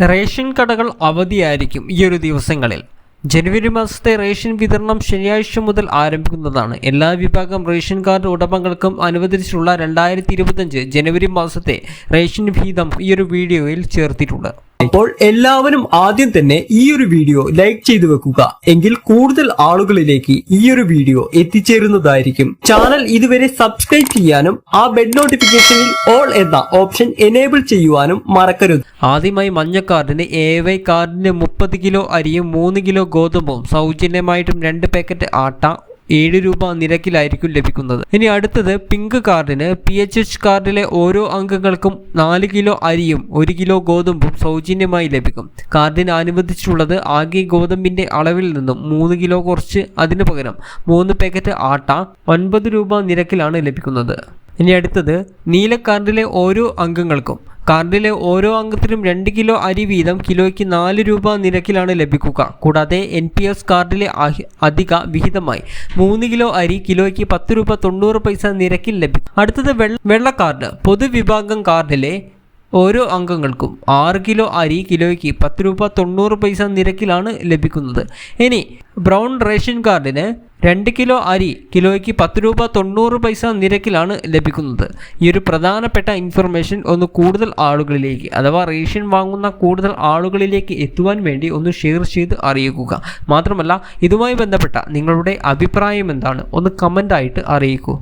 Ration കടകൾ അവധിയായിരിക്കും ഈ ഒരു ദിവസങ്ങളിൽ. ജനുവരി മാസത്തെ റേഷൻ വിതരണം ശനിയാഴ്ച മുതൽ ആരംഭിക്കുന്നതാണ്. എല്ലാ വിഭാഗം റേഷൻ കാർഡ് ഉടമകൾക്കും അനുവദിച്ചിട്ടുള്ള രണ്ടായിരത്തി ജനുവരി മാസത്തെ റേഷൻ വീതം ഈ ഒരു വീഡിയോയിൽ ചേർത്തിട്ടുണ്ട്. അപ്പോൾ എല്ലാവരും ആദ്യം തന്നെ ഈ ഒരു വീഡിയോ ലൈക്ക് ചെയ്തു വെക്കുക. എങ്കിൽ കൂടുതൽ ആളുകളിലേക്ക് ഈ ഒരു വീഡിയോ എത്തിച്ചേരുന്നതായിരിക്കും. ചാനൽ ഇതുവരെ സബ്സ്ക്രൈബ് ചെയ്യാനും ആ ബെഡ് നോട്ടിഫിക്കേഷനിൽ ഓൾ എന്ന ഓപ്ഷൻ എനേബിൾ ചെയ്യുവാനും മറക്കരുത്. ആദ്യമായി മഞ്ഞ കാർഡിന് എ വൈ കാർഡിന് മുപ്പത് കിലോ അരിയും മൂന്ന് കിലോ ഗോതമ്പും സൗജന്യമായിട്ടും രണ്ട് പാക്കറ്റ് ആട്ട ഏഴ് രൂപ നിരക്കിലായിരിക്കും ലഭിക്കുന്നത്. ഇനി അടുത്തത് പിങ്ക് കാർഡിന് പി എച്ച് എച്ച് കാർഡിലെ ഓരോ അംഗങ്ങൾക്കും നാല് കിലോ അരിയും ഒരു കിലോ ഗോതമ്പും സൗജന്യമായി ലഭിക്കും. കാർഡിന് അനുവദിച്ചിട്ടുള്ളത് ആകെ ഗോതമ്പിന്റെ അളവിൽ നിന്നും മൂന്ന് കിലോ കുറച്ച് അതിനു പകരം. മൂന്ന് പാക്കറ്റ് ആട്ട ഒൻപത് രൂപ നിരക്കിലാണ് ലഭിക്കുന്നത്. ഇനി അടുത്തത് നീല കാർഡിലെ ഓരോ അംഗങ്ങൾക്കും കാർഡിലെ ഓരോ അംഗത്തിനും രണ്ട് കിലോ അരി വീതം കിലോയ്ക്ക് നാല് രൂപ നിരക്കിലാണ് ലഭിക്കുക. കൂടാതെ എൻ പി എസ് കാർഡിലെ അധിക വിഹിതമായി മൂന്ന് കിലോ അരി കിലോയ്ക്ക് പത്ത് രൂപ തൊണ്ണൂറ് പൈസ നിരക്കിൽ ലഭിക്കും അടുത്തത് വെള്ള കാർഡ് പൊതുവിഭാഗം കാർഡിലെ ഓരോ അംഗങ്ങൾക്കും ആറ് കിലോ അരി കിലോയ്ക്ക് പത്ത് രൂപ തൊണ്ണൂറ് പൈസ നിരക്കിലാണ് ലഭിക്കുന്നത്. ഇനി ബ്രൗൺ റേഷൻ കാർഡിന് രണ്ട് കിലോ അരി കിലോയ്ക്ക് പത്ത് രൂപ തൊണ്ണൂറ് പൈസ നിരക്കിലാണ് ലഭിക്കുന്നത്. ഈ ഒരു പ്രധാനപ്പെട്ട ഇൻഫർമേഷൻ ഒന്ന് കൂടുതൽ ആളുകളിലേക്ക് അഥവാ റേഷൻ വാങ്ങുന്ന കൂടുതൽ ആളുകളിലേക്ക് എത്തുവാൻ വേണ്ടി ഒന്ന് ഷെയർ ചെയ്ത് അറിയിക്കുക. മാത്രമല്ല ഇതുമായി ബന്ധപ്പെട്ട നിങ്ങളുടെ അഭിപ്രായം എന്താണ്? ഒന്ന് കമന്റായിട്ട് അറിയിക്കൂ.